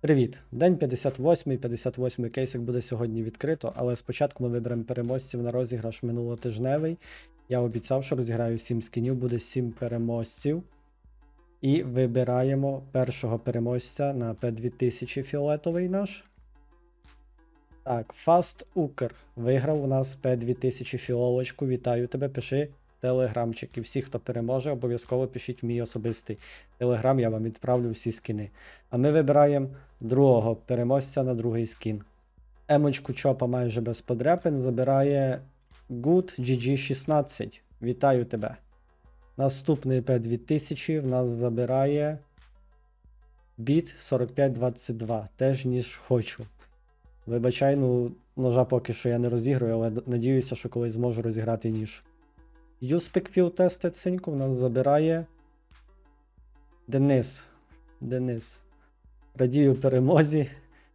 Привіт! День 58, 58 кейсик буде сьогодні відкрито, але спочатку ми виберемо переможців на розіграш минулотижневий. Я обіцяв, що розіграю 7 скінів, буде 7 переможців. І вибираємо першого переможця на P2000 фіолетовий наш. Так, Fast Укр виграв у нас P2000 фіолочку. Вітаю тебе, пиши телеграмчик. І всі, хто переможе, обов'язково пишіть в мій особистий телеграм, я вам відправлю всі скіни. А ми вибираємо другого переможця на другий скін. Емочку чопа майже без подряпин забирає Good GG16. Вітаю тебе. Наступний P2000 в нас забирає Біт 4522. Теж ніж хочу. Вибачай, ну, ножа поки що я не розіграю, але надіюся, що колись зможу розіграти ніж. Юспікфіл тестить синьку в нас забирає Денис. Денис. Радію перемозі.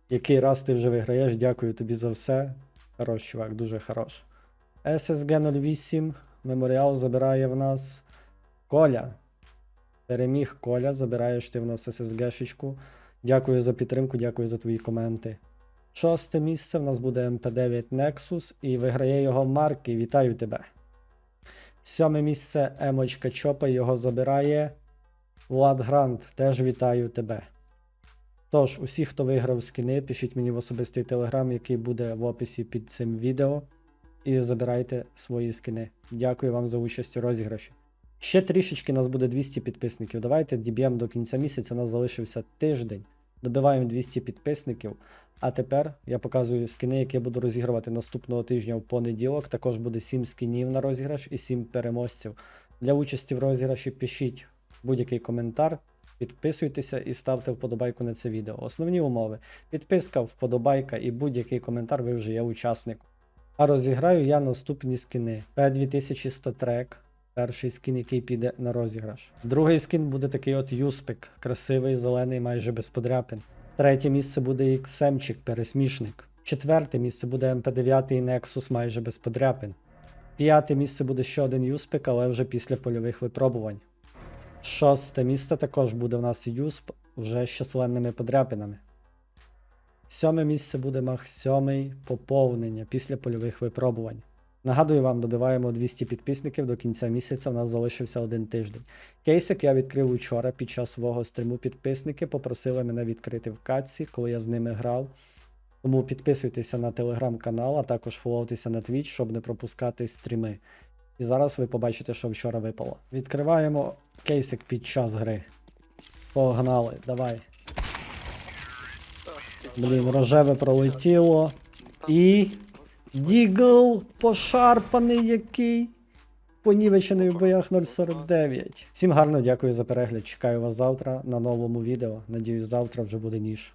Який раз ти вже виграєш, дякую тобі за все. Хорош, чувак, дуже хорош. SSG 08 меморіал забирає в нас Коля. Переміг Коля, забираєш ти в нас SSG-шечку. Дякую за підтримку, дякую за твої коменти. Шосте місце в нас буде MP9 Nexus і виграє його Марки. Вітаю тебе. Сьоме місце Емочка Чопа, його забирає Влад Грант. Теж вітаю тебе. Тож, усі, хто виграв скіни, пишіть мені в особистий телеграм, який буде в описі під цим відео. І забирайте свої скини. Дякую вам за участь у розіграші. Ще трішечки нас буде 200 підписників. Давайте діб'ємо до кінця місяця. Нас залишився тиждень. Добиваємо 200 підписників. А тепер я показую скини, які я буду розігрувати наступного тижня в понеділок. Також буде 7 скінів на розіграш і 7 переможців. Для участі в розіграші пишіть будь-який коментар, підписуйтеся і ставте вподобайку на це відео. Основні умови: підписка, вподобайка і будь-який коментар, ви вже є учасником. А розіграю я наступні скини. P2100 трек. Перший скін, який піде на розіграш. Другий скін буде такий от Юспик, красивий, зелений, майже без подряпин. Третє місце буде XM-чик, пересмішник. Четверте місце буде MP9 і Nexus майже без подряпин. П'яте місце буде ще один Юспик, але вже після польових випробувань. Шосте місце також буде в нас Юсп вже з численними подряпинами. Сьоме місце буде Мах 7 поповнення після польових випробувань. Нагадую вам, добиваємо 200 підписників до кінця місяця, в нас залишився один тиждень. Кейсик я відкрив учора під час свого стріму. Підписники попросили мене відкрити в катці, коли я з ними грав. Тому підписуйтеся на телеграм-канал, а також фоловтеся на Twitch, щоб не пропускати стріми. І зараз ви побачите, що вчора випало. Відкриваємо кейсик під час гри. Погнали, давай. Блін, рожеве пролетіло. І. Дігл пошарпаний який. Понівечений в боях 049. Всім гарно дякую за перегляд. Чекаю вас завтра на новому відео. Надіюсь, завтра вже буде ніж.